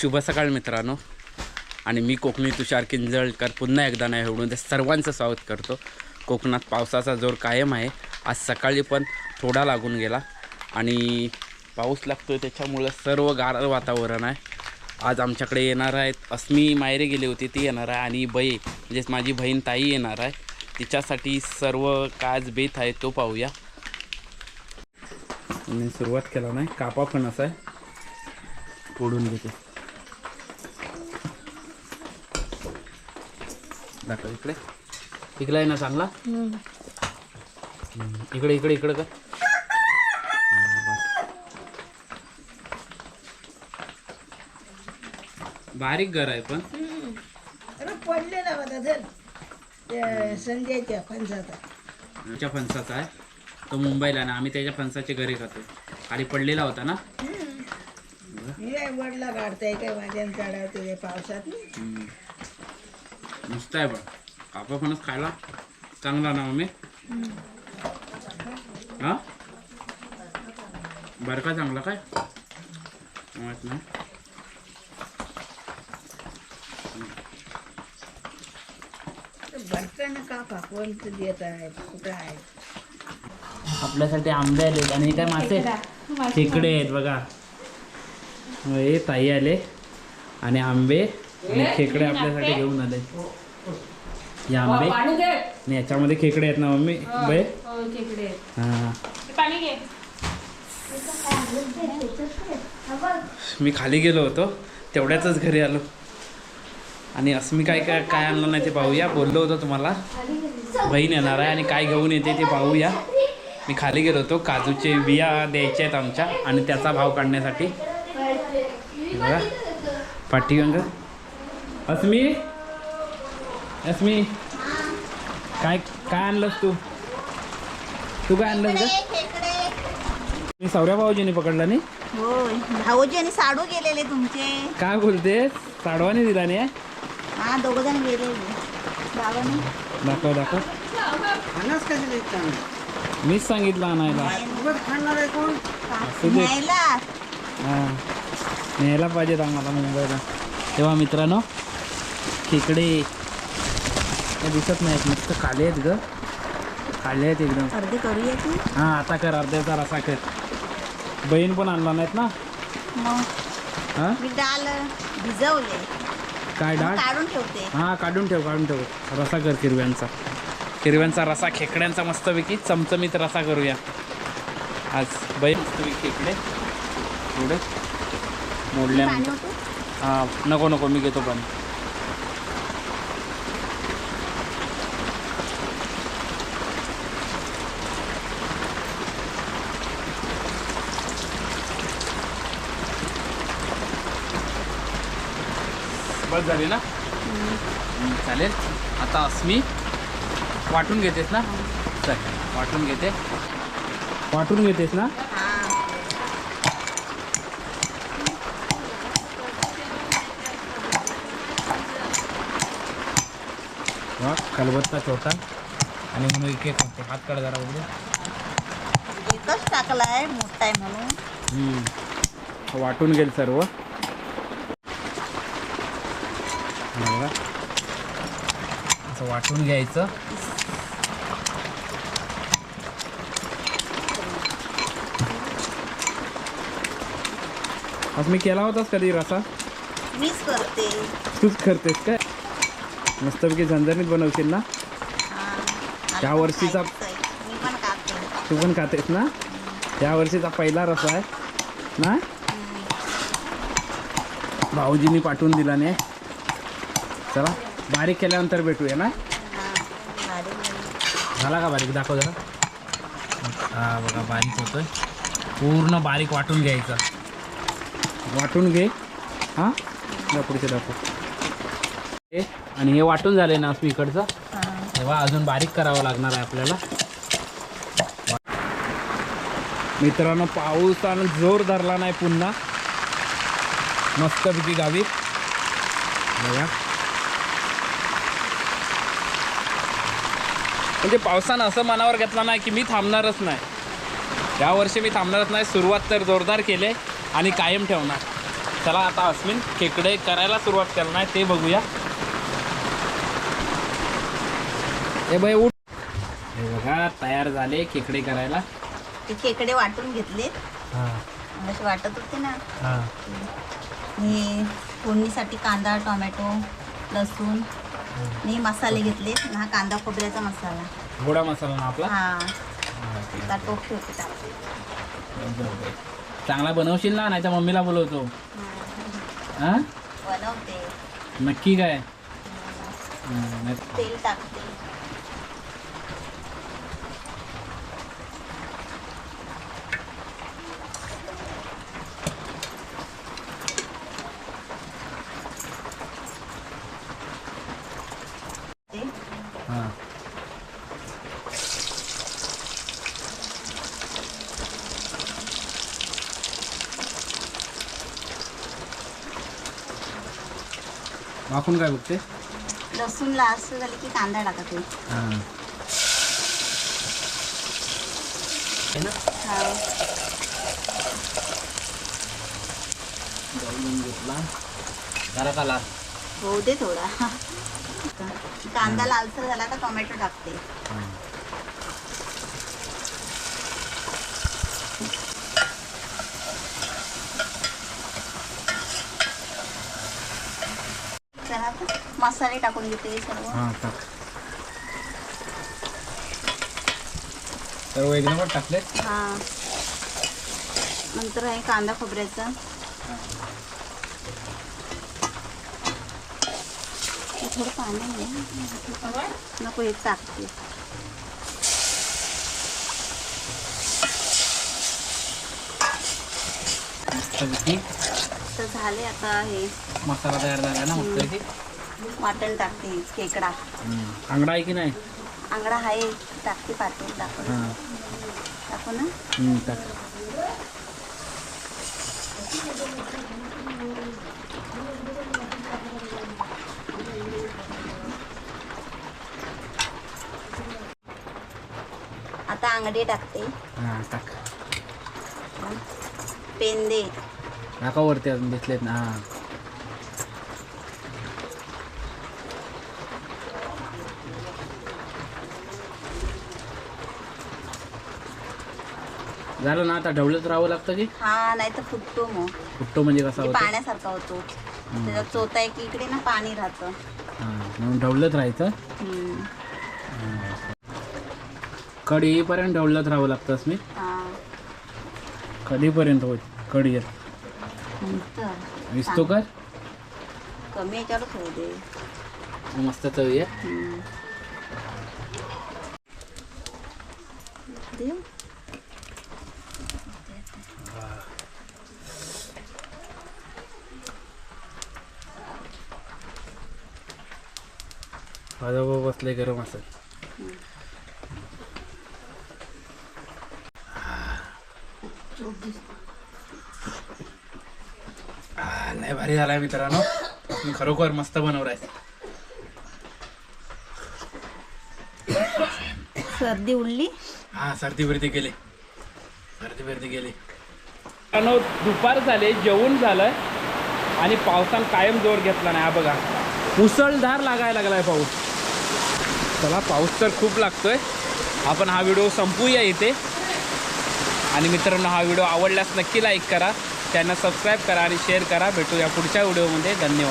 शुभ सकाळ मित्रांनो. आणि मी कोकणी तुषार किंजळकर पुन्हा एकदा नाही एवढून म्हणजे सर्वांचं स्वागत करतो. कोकणात पावसाचा जोर कायम आहे. आज सकाळी पण थोडा लागून गेला. आणि पाऊस लागतो त्याच्यामुळं सर्व गार वातावरण आहे. आज आमच्याकडे येणार आहेत अस्मी मायरे गेली होती ती येणार आहे. आणि बई म्हणजेच माझी बहीण ताई येणार आहे. तिच्यासाठी सर्व काज बेत आहे तो पाहूया. मी सुरुवात केला नाही कापा फणस आहे. फोडून घेते दाखव इकडे. इकडे आहे ना चांगला? हम्म. इकडे इकडे इकडे का बारीक घर आहे पण. त्या संजयच्या फणसाचा. आमच्या फणसाचा आहे. तो मुंबईला ना आम्ही त्याच्या फणसाचे घरी खातो. खाली पडलेला होता ना? वडला काढताय काय चढावते पावसात. मस्त आहे पण कापा फणस खायला. चांगला ना मम्मी? हा? बरं का चांगला काय? माहीत नाही. आपल्यासाठी आंबे आले आणि काय मासे खेकडे आहेत बघा. हे ताई आले. आणि आंबे. आणि खेकडे आपल्यासाठी घेऊन आले हे आंबे. आणि याच्यामध्ये खेकडे आहेत ना मम्मी? बे हा मी खाली गेलो होतो तेवढ्यातच घरी आलो. आणि असं मी काय काय काय आणलं नाही ते पाहूया. बोललो होतो तुम्हाला. बहीण येणार आहे आणि काय घेऊन येते ते पाहूया. मी खाली गेलो होतो. काजूचे बिया द्यायच्या आहेत आमच्या आणि त्याचा भाव काढण्यासाठी. हे बघा. पाठीगंग अस्मी? अस्मी? काय काय आणलंस तू? तू काय आणलंस ग? मी सौर्या भाऊजीने पकडला नाही होय. भाऊजी आणि साडू गेलेले तुमचे. काय बोलते साडवाने दिला नाही हा? दोघ जण गेलेले बाबांनी दाखव दाखव. देत मीच सांगितलं आणायला. खाणार आहे कोण? असू दे. न्यायला. हां. न्यायला पाहिजेत आम्हाला मुंबईला. तेव्हा मित्रांनो खेकडे. हे दिसत नाहीत मस्त काले आहेत ग. काले आहेत एकदम. अर्धे करूया की हां आता कर अर्ध्याचा रसा कर. बहीण पण आणला नाहीत ना? हां? मी डाल भिजवले. काय डाळ? काढून ठेवते. हां काढून ठेव काढून ठेव. रसा कर किरव्यांचा किरव्यांचा रसा खेकड्यांचा मस्तपैकी चमचमीत रसा करूया. आज बाई मस्तपैकी खेकडे. थोडे होते? हां नको नको मी घेतो पण. बस झाली ना? हम्म, चालेल. आता अस्मी वाटून घेतेस ना? चल वाटून घेते. वाटून घेतेस ना? हा वा खलबत्ता छोटा आणि म्हणून एक एक होते हात काढ जरा उघडे एकच टाकलाय मोठा आहे म्हणून. हम्म. वाटून गेल सर्व. असं वाटून घ्यायचं. आज मी केला होतास कधी रसा? मीच करते. तूच करतेस काय? मस्तपैकी झणझणीत बनवशील ना? या आणि वर्षीचा- तू पण खातेस ना? या वर्षीचा पहिला रसा आहे. ना भाऊजींनी पाठवून दिला नाही. चला बारीक केल्यानंतर भेटूया ना? झाला का बारीक? दाखव जरा. हा बघा बारीक होतोय. पूर्ण बारीक वाटून घ्यायचं. वाटून घे. हां? पुढचे दाखव. हे आणि हे वाटून झाले ना इकडचं? तेव्हा अजून बारीक करावं लागणार आहे आपल्याला. मित्रांनो पाऊसानं जोर धरला नाही पुन्हा. मस्तपैकी गावी. बघा. म्हणजे पावसानं असं मनावर घेतला नाही की मी थांबणारच नाही. यावर्षी मी थांबणारच नाही सुरुवात तर जोरदार केले आणि कायम ठेवणार. चला आता अस्मिन खेकडे करायला सुरुवात करणार आहे ते बघूया. हे बाई उठ. हे बघा तयार झाले खेकडे करायला. ते खेकडे वाटून घेतले. असे वाटत होते ना. मी फोडणीसाठी कांदा टोमॅटो लसूण मी मसाले घेतले. हा कांदा खोबऱ्याचा मसाला. गोडा मसाला ना आपला? हा. ठीक आता टोप ठेवते टाकते आहे. चांगला बनवशील ना नाही तर मम्मीला बोलवतो. हा? बनवते. नक्की काय? नाही- तेल टाकते ते हा. वाकून काय बघते? लसूण लास्ट झाली की कांदा टाकते हा. हा घेतला. जरा का लाल. होऊ दे थोडा. कांदा लालसर झाला का टोमॅटो टाकते. मसाले टाकून घेते सर्व. टाक. सर्व एक नंबर टाकले हा. नंतर आहे कांदा खोबऱ्याचं. थोडं पाणी आहे नको हे टाकते तर झाले आता हे. मसाला तयार झाला ना मस्त. वाटण टाकते खेकडा. आंगडा आहे की नाही? आंगडा आहे टाकते पातळ टाकून. टाकू ना? टाक. आता आंगडे टाकते. हा टाक. पेंदे. टाका वरती अजून दिसलेत ना हा. झालं ना आता ढवळत राहावं लागतं की? हा नाही तर फुटतो मग. फुटतो म्हणजे कसा म्हणजे होतो? पाण्यासारखा होतो. त्याच्यात चोता की इकडे ना पाणी राहतं. हा म्हणून ढवळत राहायचं. हम्म. कढी येईपर्यंत ढवळत राहावं लागतं मी कधीपर्यंत होत कढी येत विसतो कर कमी याच्यावरच होऊ दे. मस्त चवी आहे. हम्म. देऊ माझा बसले गरम असेल. आ, लय भारी झालाय मित्रांनो. मी खरोखर मस्त बनवलाय. सर्दी उडली. हा सर्दी बिर्दी गेली. सर्दी बिर्दी गेली. मित्रांनो दुपार झाले जेवण झालं आणि पावसान कायम जोर घेतला नाही. हा बघा. मुसळधार लागायला लागलाय पाऊस. चला पाऊस तर खूप लागतोय. आपण हा व्हिडिओ संपूया इथे. आणि मित्रांनो हा व्हिडिओ आवडल्यास नक्की लाईक करा. त्यांना सबस्क्राईब करा आणि शेअर करा. भेटूया पुढच्या व्हिडिओमध्ये. धन्यवाद.